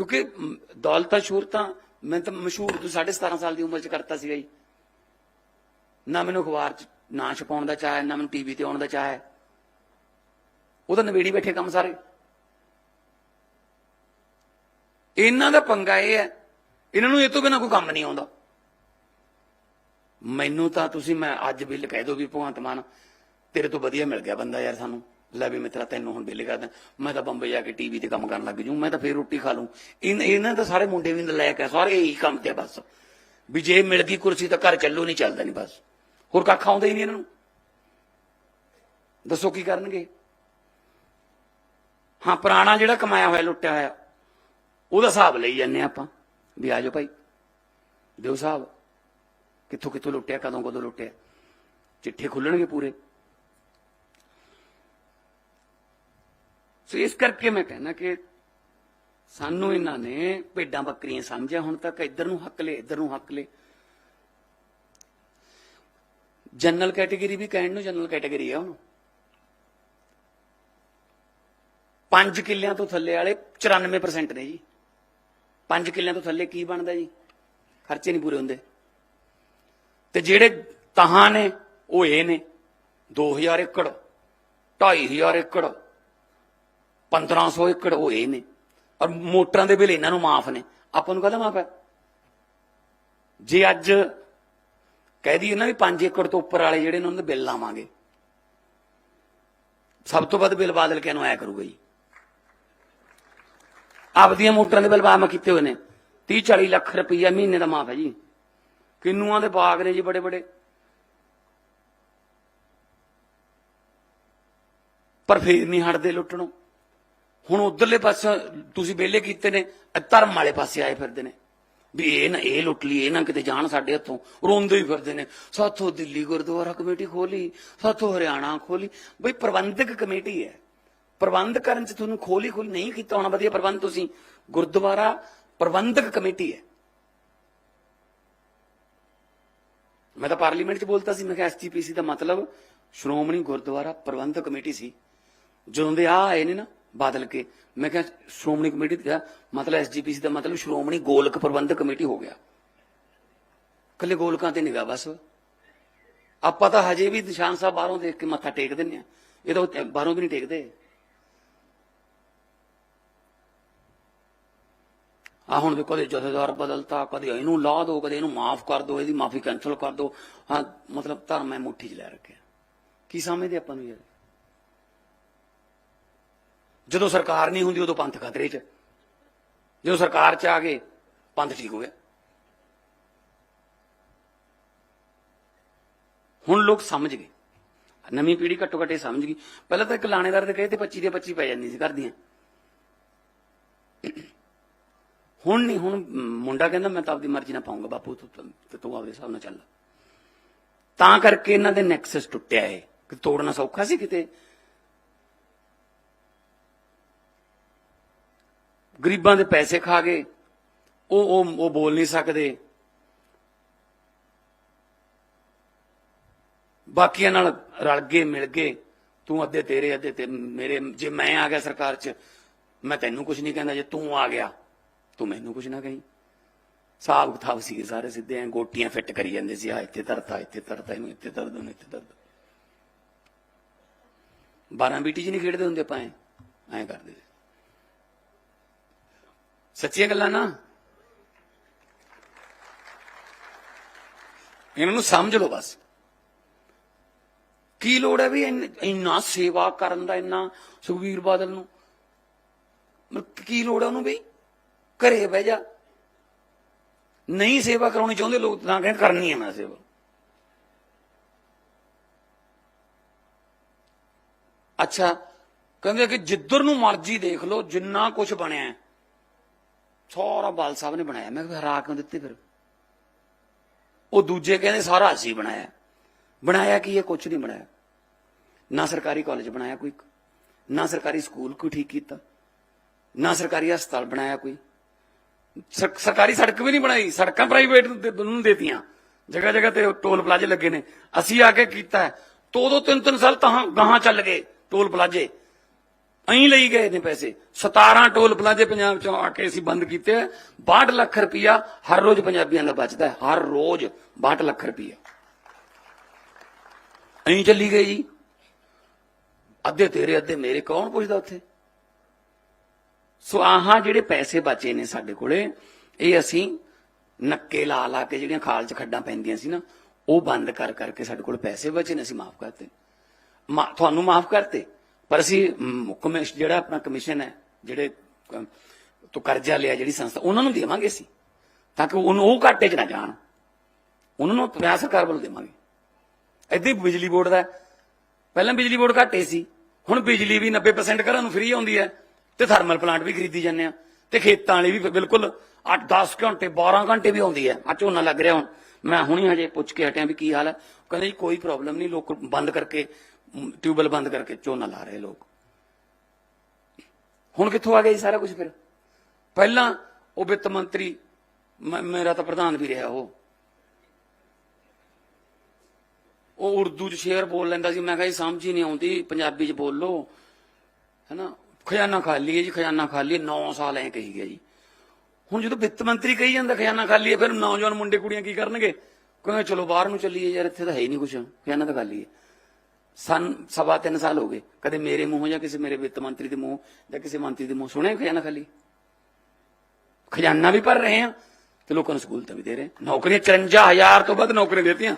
ਕਿਉਂਕਿ ਦੌਲਤਾਂ ਸ਼ੂਰਤਾਂ ਮੈਂ ਤਾਂ ਮਸ਼ਹੂਰ ਤੋਂ 17.5 ਸਾਲ ਦੀ ਉਮਰ ਚ ਕਰਤਾ ਸੀਗਾ ਜੀ। ਨਾ ਮੈਨੂੰ ਅਖਬਾਰ ਚ ਨਾਂ ਛਪਾਉਣ ਦਾ ਚਾਹ ਹੈ, ਨਾ ਮੈਨੂੰ ਟੀਵੀ ਤੇ ਆਉਣ ਦਾ ਚਾਹ ਹੈ। ਉਹ ਤਾਂ ਨਵੇੜੀ ਬੈਠੇ ਕੰਮ ਸਾਰੇ। ਇਹਨਾਂ ਦਾ ਪੰਗਾ ਇਹ ਹੈ, ਇਹਨਾਂ ਨੂੰ ਇਹ ਤੋਂ ਬਿਨਾ ਕੋਈ ਕੰਮ ਨਹੀਂ ਆਉਂਦਾ। ਮੈਨੂੰ ਤਾਂ ਤੁਸੀਂ ਮੈਂ ਅੱਜ ਬਿੱਲ ਕਹਿ ਦੋ ਵੀ ਭਗਵੰਤ ਮਾਨ, ਤੇਰੇ ਤੋਂ ਵਧੀਆ ਮਿਲ ਗਿਆ ਬੰਦਾ ਯਾਰ ਸਾਨੂੰ। ਲੈ ਵੀ ਮਿੱਤਰਾ ਤੈਨੂੰ ਹੁਣ ਬਿੱਲ ਕਰਦਾ ਮੈਂ ਤਾਂ ਬੰਬਈ ਜਾ ਕੇ ਟੀਵੀ ਤੇ ਕੰਮ ਕਰਨ ਲੱਗ ਜੂ। ਮੈਂ ਤਾਂ ਫੇਰ ਰੋਟੀ ਖਾ ਲੂੰ ਇਹਨਾਂ ਤਾਂ ਸਾਰੇ ਮੁੰਡੇ ਵੀ ਨਲਾਇਕ ਆ, ਸਾਰੇ ਇਹੀ ਕੰਮ ਤੇ ਆ ਬਸ। ਵੀ ਜੇ ਮਿਲ ਗਈ ਕੁਰਸੀ ਤਾਂ ਘਰ ਚੱਲੋ, ਨਹੀਂ ਚੱਲਦਾ ਨਹੀਂ ਬਸ। ਹੋਰ ਕੱਖ ਆਉਂਦਾ ਹੀ ਨਹੀਂ ਇਹਨਾਂ ਨੂੰ। ਦੱਸੋ ਕੀ ਕਰਨਗੇ? ਹਾਂ, ਪੁਰਾਣਾ ਜਿਹੜਾ ਕਮਾਇਆ ਹੋਇਆ, ਲੁੱਟਿਆ ਹੋਇਆ, ਉਹਦਾ ਹਿਸਾਬ ਲਈ ਜਾਂਦੇ ਹਾਂ ਆਪਾਂ। ਵੀ ਆ ਜਾਓ ਭਾਈ। ਦਿਓ ਹਿਸਾਬ। ਕਿੱਥੋਂ ਕਿੱਥੋਂ ਲੁੱਟਿਆ, ਕਦੋਂ ਕਦੋਂ ਲੁੱਟਿਆ। ਚਿੱਠੇ ਖੁੱਲਣਗੇ ਪੂਰੇ। ਸੋ ਇਸ ਕਰਕੇ ਮੈਂ ਕਹਿੰਦਾ ਕਿ ਸਾਨੂੰ ਇਹਨਾਂ ਨੇ ਭੇਡਾਂ ਬੱਕਰੀਆਂ ਸਮਝਿਆ, ਹੁਣ ਤੱਕ ਇੱਧਰ ਨੂੰ ਹੱਕ ਲੈ ਇੱਧਰ ਨੂੰ ਹੱਕ ਲੈ ਜਨਰਲ ਕੈਟਾਗਰੀ ਵੀ ਕਹਿਣ ਨੂੰ ਜਨਰਲ ਕੈਟਾਗਰੀ ਆ ਉਹਨੂੰ ਪੰਜ ਕਿੱਲਿਆਂ ਤੋਂ ਥੱਲੇ ਵਾਲੇ 94% ਨੇ ਜੀ। ਪੰਜ ਕਿੱਲਿਆਂ ਤੋਂ ਥੱਲੇ ਕੀ ਬਣਦਾ ਜੀ? ਖਰਚੇ ਨਹੀਂ ਪੂਰੇ ਹੁੰਦੇ। ਤੇ ਜਿਹੜੇ ਤਹਾਂ ਨੇ, ਉਹ ਇਹ ਨੇ। 2000 ਏਕੜ 2500 ਏਕੜ 1500 ਏਕੜ ਹੋਏ ਨੇ। ਔਰ ਮੋਟਰਾਂ ਦੇ ਬਿੱਲ ਇਹਨਾਂ ਨੂੰ ਮਾਫ ਨੇ। ਆਪਾਂ ਨੂੰ ਕਹਦਾ ਮਾਫ ਹੈ? ਜੇ ਅੱਜ ਕਹਿ ਦਈਏ ਨਾ ਵੀ 5 ਏਕੜ ਤੋਂ ਉੱਪਰ ਵਾਲੇ ਜਿਹੜੇ ਨੇ ਉਹਨਾਂ ਦੇ ਬਿੱਲ ਲਾਵਾਂਗੇ। ਸਭ ਤੋਂ ਵੱਧ ਬਿੱਲ ਬਾਦਲ ਕਿਹਨੂੰ ਆਇਆ ਕਰੂਗਾ ਜੀ? ਆਪਦੀਆਂ ਮੋਟਰਾਂ ਦੇ ਬਿੱਲ ਮਾਫ ਕੀਤੇ ਹੋਏ ਨੇ। 30 40 ਲੱਖ ਰੁਪਈਆ ਮਹੀਨੇ ਦਾ ਮਾਫ ਹੈ ਜੀ। ਕਿੰਨੂਆਂ ਦੇ ਬਾਗ ਨੇ ਜੀ ਬੜੇ ਬੜੇ ਪਰ ਫੇਰ ਨਹੀਂ ਹਟਦੇ ਲੁੱਟਣੋਂ। ਹੁਣ ਉਧਰਲੇ ਪਾਸੇ ਤੁਸੀਂ ਵਿਹਲੇ ਕੀਤੇ ਨੇ ਧਰਮ ਵਾਲੇ ਪਾਸੇ ਆਏ ਫਿਰਦੇ ਨੇ। ਵੀ ਇਹ ਨਾ, ਇਹ ਲੁੱਟ ਲਈ, ਇਹ ਨਾ ਕਿਤੇ ਜਾਣ ਸਾਡੇ ਹੱਥੋਂ। ਰੋਂਦੇ ਹੀ ਫਿਰਦੇ ਨੇ, ਸਾਥੋਂ ਦਿੱਲੀ ਗੁਰਦੁਆਰਾ ਕਮੇਟੀ ਖੋਲੀ, ਸਾਥੋਂ ਹਰਿਆਣਾ ਖੋਲੀ। ਬਈ ਪ੍ਰਬੰਧਕ ਕਮੇਟੀ ਹੈ। ਪ੍ਰਬੰਧ ਕਰਨ ਚ ਤੁਹਾਨੂੰ ਖੋਲੀ ਖੋਲੀ ਨਹੀਂ ਕੀਤਾ ਹੋਣਾ, ਵਧੀਆ ਪ੍ਰਬੰਧ ਤੁਸੀਂ। ਗੁਰਦੁਆਰਾ ਪ੍ਰਬੰਧਕ ਕਮੇਟੀ ਹੈ। ਮੈਂ ਤਾਂ ਪਾਰਲੀਮੈਂਟ 'ਚ ਬੋਲਤਾ ਸੀ, ਮੈਂ ਕਿਹਾ ਐਸਜੀਪੀਸੀ ਦਾ ਮਤਲਬ ਸ਼੍ਰੋਮਣੀ ਗੁਰਦੁਆਰਾ ਪ੍ਰਬੰਧਕ ਕਮੇਟੀ ਸੀ। ਜਦੋਂ ਦੇ ਆ ਆਏ ਨੇ ਨਾ ਬਾਦਲ ਕੇ। ਮੈਂ ਕਿਹਾ, ਸ਼੍ਰੋਮਣੀ ਕਮੇਟੀ ਦਾ ਮਤਲਬ ਐਸਜੀਪੀਸੀ ਦਾ ਮਤਲਬ ਸ਼੍ਰੋਮਣੀ ਗੋਲਕ ਪ੍ਰਬੰਧਕ ਕਮੇਟੀ ਹੋ ਗਿਆ। ਕੱਲੇ ਗੋਲਕਾਂ ਤੇ ਨਿਗਾਹ ਬਸ। ਆਪਾਂ ਤਾਂ ਹਜੇ ਵੀ ਨਿਸ਼ਾਨ ਸਾਹਿਬ ਬਾਹਰੋਂ ਦੇਖ ਕੇ ਮੱਥਾ ਟੇਕ ਦਿੰਦੇ ਆ। ਇਹ ਤਾਂ ਉੱਥੇ ਬਾਹਰੋਂ ਵੀ ਨਹੀਂ ਟੇਕਦੇ। ਆ ਹੁਣ ਦੇਖੋ, ਕਦੇ ਜਥੇਦਾਰ ਬਦਲਤਾ, ਕਦੇ ਇਹਨੂੰ ਲਾ ਦੋ, ਕਦੇ ਇਹਨੂੰ ਮਾਫ ਕਰ ਦੋ, ਇਹਦੀ ਮਾਫੀ ਕੈਨਸਲ ਕਰ ਦੋ। ਹਾਂ, ਮਤਲਬ ਧਰਮ ਹੈ ਮੁੱਠੀ 'ਚ ਲੈ ਰੱਖਿਆ। ਕੀ ਸਮਝਦੇ ਆਪਾਂ ਨੂੰ ਯਾਰ? ਜਦੋਂ ਸਰਕਾਰ ਨਹੀਂ ਹੁੰਦੀ, ਉਦੋਂ ਪੰਥ ਖਤਰੇ 'ਚ। ਜਦੋਂ ਸਰਕਾਰ 'ਚ ਆ ਗਏ ਪੰਥ ਠੀਕ ਹੋ ਗਿਆ। ਹੁਣ ਲੋਕ ਸਮਝ ਗਏ। ਨਵੀਂ ਪੀੜ੍ਹੀ ਘੱਟੋ ਘੱਟ ਇਹ ਸਮਝ ਗਈ। ਪਹਿਲਾਂ ਤਾਂ ਇੱਕ ਲਾਣੇਦਾਰ ਦੇ ਕਹੇ ਤੇ 25 ਦੇ 25 ਪੈ ਜਾਂਦੀ ਸੀ, ਕਰਦੀਆਂ। ਹੁਣ ਨਹੀਂ, ਹੁਣ ਮੁੰਡਾ ਕਹਿੰਦਾ, ਮੈਂ ਤਾਂ ਆਪਦੀ ਮਰਜ਼ੀ ਨਾਲ ਪਾਉਂਗਾ ਬਾਪੂ, ਤੂੰ ਤੇ, ਤੂੰ ਆਪਦੇ ਹਿਸਾਬ ਨਾਲ ਚੱਲ। ਤਾਂ ਕਰਕੇ ਇਹਨਾਂ ਦੇ ਨੈਕਸਸ ਟੁੱਟਿਆ ਏ ਕਿ ਤੋੜਨਾ ਸੌਖਾ ਸੀ ਕਿਤੇ? ਗਰੀਬਾਂ ਦੇ ਪੈਸੇ ਖਾ ਗਏ। ਉਹ ਉਹ ਉਹ ਬੋਲ ਨਹੀਂ ਸਕਦੇ। ਬਾਕੀਆਂ ਨਾਲ ਰਲ ਗਏ, ਮਿਲ ਗਏ। ਤੂੰ ਅੱਧੇ ਤੇਰੇ, ਅੱਧੇ ਤੇ ਮੇਰੇ। ਜੇ ਮੈਂ ਆ ਗਿਆ ਸਰਕਾਰ 'ਚ, ਮੈਂ ਤੈਨੂੰ ਕੁਝ ਨਹੀਂ ਕਹਿੰਦਾ। ਜੇ ਤੂੰ ਆ ਗਿਆ, ਤੂੰ ਮੈਨੂੰ ਕੁਝ ਨਾ ਕਹੀਂ। ਹਿਸਾਬ ਕਿਤਾਬ ਸੀ, ਸਾਰੇ ਸਿੱਧੇ ਐ ਗੋਟੀਆਂ ਫਿੱਟ ਕਰੀ ਜਾਂਦੇ ਸੀ। ਆ ਇੱਥੇ ਧਰਤਾ ਇੱਥੇ ਧਰਤਾ, ਇਹਨੂੰ ਇੱਥੇ ਧਰ ਦੋ ਇੱਥੇ ਧਰ ਦੋ। 12 ਬੀਟੀ ਜੀ ਨਹੀਂ ਖੇਡਦੇ ਹੁੰਦੇ ਆਪਾਂ ਐ। ਐਂ ਕਰਦੇ ਸੱਚੀਆਂ ਗੱਲਾਂ ਨਾ। ਇਹਨਾਂ ਨੂੰ ਸਮਝ ਲਓ ਬਸ। ਕੀ ਲੋੜ ਹੈ ਵੀ ਇੰਨ- ਇੰਨਾ ਸੇਵਾ ਕਰਨ ਦਾ, ਇੰਨਾ ਸੁਖਵੀਰ ਬਾਦਲ ਨੂੰ? ਮਤਲਬ ਕੀ ਲੋੜ ਹੈ ਉਹਨੂੰ ਵੀ? ਘਰੇ ਬਹਿ ਜਾ। ਨਹੀਂ ਸੇਵਾ ਕਰਾਉਣੀ ਚਾਹੁੰਦੇ ਲੋਕ, ਤਾਂ ਕਹਿੰਦੇ ਕਰਨੀ ਹੈ ਮੈਂ ਸੇਵਾ। ਅੱਛਾ, ਕਹਿੰਦੇ ਕਿ ਜਿੱਧਰ ਨੂੰ ਮਰਜ਼ੀ ਦੇਖ ਲਓ, ਜਿੰਨਾ ਕੁਝ ਬਣਿਆ ਸਾਰਾ ਬਾਲ ਸਾਹਿਬ ਨੇ ਬਣਾਇਆ। ਮੈਂ ਕਿਹਾ ਹਰਾ ਕਿਉਂ ਦਿੱਤੇ ਫਿਰ? ਉਹ ਦੂਜੇ ਕਹਿੰਦੇ, ਸਾਰਾ ਅਸੀਂ ਬਣਾਇਆ। ਬਣਾਇਆ ਕੀ ਹੈ? ਕੁਝ ਨਹੀਂ ਬਣਾਇਆ। ਨਾ ਸਰਕਾਰੀ ਕਾਲਜ ਬਣਾਇਆ ਕੋਈ। ਨਾ ਸਰਕਾਰੀ ਸਕੂਲ ਕੋਈ ਠੀਕ ਕੀਤਾ। ਨਾ ਸਰਕਾਰੀ ਹਸਪਤਾਲ ਬਣਾਇਆ ਕੋਈ। ਸਰ- ਸਰਕਾਰੀ ਸੜਕ ਵੀ ਨਹੀਂ ਬਣਾਈ। ਸੜਕਾਂ ਪ੍ਰਾਈਵੇਟ ਨੂੰ ਦੇਤੀਆਂ। ਜਗ੍ਹਾ ਜਗ੍ਹਾ ਤੇ ਟੋਲ ਪਲਾਜ਼ੇ ਲੱਗੇ ਨੇ। ਅਸੀਂ ਆ ਕੇ ਕੀਤਾ ਹੈ। ਦੋ ਦੋ ਤਿੰਨ ਤਿੰਨ ਸਾਲ ਤਾਂ ਗਾਹਾਂ ਚੱਲ ਗਏ ਟੋਲ ਪਲਾਜ਼ੇ। ਐਂ ਲਈ ਗਏ ਨੇ ਪੈਸੇ। 17 ਟੋਲ ਪਲਾਜ਼ੇ ਪੰਜਾਬ ਚੋਂ ਆ ਕੇ ਅਸੀਂ ਬੰਦ ਕੀਤੇ ਆ। 62 ਲੱਖ ਰੁਪਇਆ ਹਰ ਰੋਜ਼ ਪੰਜਾਬੀਆਂ ਦਾ ਬਚਦਾ ਹੈ। ਹਰ ਰੋਜ਼ 62 ਲੱਖ ਰੁਪਇਆ ਐਂ ਚੱਲੀ ਗਏ ਜੀ। ਅੱਧੇ ਤੇਰੇ, ਅੱਧੇ ਮੇਰੇ, ਕੌਣ ਪੁੱਛਦਾ ਉੱਥੇ? ਸੋ ਆਹਾਂ ਜਿਹੜੇ ਪੈਸੇ ਬਚੇ ਨੇ ਸਾਡੇ ਕੋਲੇ, ਇਹ ਅਸੀਂ ਨੱਕੇ ਲਾ ਲਾ ਕੇ ਜਿਹੜੀਆਂ ਖਾਲ 'ਚ ਖੱਡਾਂ ਪੈਂਦੀਆਂ ਸੀ ਨਾ, ਉਹ ਬੰਦ ਕਰ ਕਰਕੇ ਸਾਡੇ ਕੋਲ ਪੈਸੇ ਬਚੇ ਨੇ, ਅਸੀਂ ਮਾਫ ਕਰਤੇ। ਮਾ- ਤੁਹਾਨੂੰ ਮਾਫ ਕਰਤੇ? ਪਰ ਅਸੀਂ ਮ, ਕਮਿਸ਼ਨ ਜਿਹੜਾ ਆਪਣਾ ਕਮਿਸ਼ਨ ਹੈ ਜਿਹੜੇ ਤੋਂ ਕਰਜ਼ਾ ਲਿਆ ਜਿਹੜੀ ਸੰਸਥਾ ਉਹਨਾਂ ਨੂੰ ਦੇਵਾਂਗੇ ਅਸੀਂ। ਤਾਂ ਕਿ ਉਹਨੂੰ ਉਹ ਘਾਟੇ 'ਚ ਨਾ ਜਾਣ। ਉਹਨਾਂ ਨੂੰ ਪੰਜਾਬ ਸਰਕਾਰ ਵੱਲੋਂ ਦੇਵਾਂਗੇ। ਏਦਾਂ ਹੀ ਬਿਜਲੀ ਬੋਰਡ ਦਾ ਪਹਿਲਾਂ ਬਿਜਲੀ ਬੋਰਡ ਘਾਟੇ ਸੀ। ਹੁਣ ਬਿਜਲੀ ਵੀ 90% ਘਰਾਂ ਨੂੰ ਫ੍ਰੀ ਆਉਂਦੀ ਹੈ। ਤੇ ਥਰਮਲ ਪਲਾਂਟ ਵੀ ਖਰੀਦੀ ਜਾਂਦੇ ਆ ਤੇ ਖੇਤਾਂ ਵਾਲੀ ਵੀ ਬਿਲਕੁਲ 8-10 ਘੰਟੇ 12 ਘੰਟੇ ਵੀ ਆਉਂਦੀ ਹੈ। ਆ ਝੋਨਾ ਲੱਗ ਰਿਹਾ ਹੁਣ। ਮੈਂ ਹੁਣੀ ਹਜੇ ਪੁੱਛ ਕੇ ਹਟਿਆ ਵੀ ਕੀ ਹਾਲ ਹੈ। ਕਹਿੰਦੇ ਜੀ ਕੋਈ ਪ੍ਰੋਬਲਮ ਨਹੀਂ। ਲੋਕ ਬੰਦ ਕਰਕੇ ਟਿਊਬਲ ਬੰਦ ਕਰਕੇ ਝੋਨਾ ਲਾ ਰਹੇ ਲੋਕ। ਹੁਣ ਕਿੱਥੋਂ ਆ ਗਿਆ ਜੀ ਸਾਰਾ ਕੁਝ ਫਿਰ? ਪਹਿਲਾਂ ਉਹ ਵਿੱਤ ਮੰਤਰੀ ਮੇਰਾ ਤਾਂ ਪ੍ਰਧਾਨ ਵੀ ਰਿਹਾ ਉਹ। ਉਹ ਉਰਦੂ ਚ ਸ਼ੇਰ ਬੋਲ ਲੈਂਦਾ ਸੀ। ਮੈਂ ਕਿਹਾ ਜੀ ਸਮਝ ਹੀ ਨਹੀਂ ਆਉਂਦੀ, ਪੰਜਾਬੀ ਚ ਬੋਲ। ਲੋ ਹੈਨਾ? ਖਜ਼ਾਨਾ ਖਾਲੀ ਹੈ ਜੀ, ਖਜ਼ਾਨਾ ਖਾਲੀ ਹੈ। 9 ਸਾਲ ਐ ਕਹੀ ਗਿਆ ਜੀ। ਹੁਣ ਜਦੋਂ ਵਿੱਤ ਮੰਤਰੀ ਕਹੀ ਜਾਂਦਾ ਖਜ਼ਾਨਾ ਖਾਲੀ ਹੈ, ਫਿਰ ਨੌਜਵਾਨ ਮੁੰਡੇ ਕੁੜੀਆਂ ਕੀ ਕਰਨਗੇ? ਕਹਿੰਦੇ ਚਲੋ ਬਾਹਰ ਨੂੰ ਚੱਲੀਏ ਯਾਰ, ਇੱਥੇ ਤਾਂ ਹੈ ਹੀ ਨਹੀਂ ਕੁਝ ਖਜ਼ਾਨਾ ਤਾਂ ਖਾਲੀ ਹੈ। ਸਨ, ਸਵਾ ਤਿੰਨ ਸਾਲ ਹੋ ਗਏ। ਕਦੇ ਮੇਰੇ ਮੂੰਹੋਂ ਜਾਂ ਕਿਸੇ ਮੇਰੇ ਵਿੱਤ ਮੰਤਰੀ ਦੇ ਮੂੰਹ ਜਾਂ ਕਿਸੇ ਮੰਤਰੀ ਦੇ ਮੂੰਹ ਸੁਣਿਆ ਖਜ਼ਾਨਾ ਖਾਲੀ? ਖਜ਼ਾਨਾ ਵੀ ਭਰ ਰਹੇ ਆ ਤੇ ਲੋਕਾਂ ਨੂੰ ਸਹੂਲਤਾਂ ਵੀ ਦੇ ਰਹੇ ਹਾਂ। ਨੌਕਰੀਆਂ 54000 ਤੋਂ ਵੱਧ ਨੌਕਰੀਆਂ ਦਿੱਤੀਆਂ।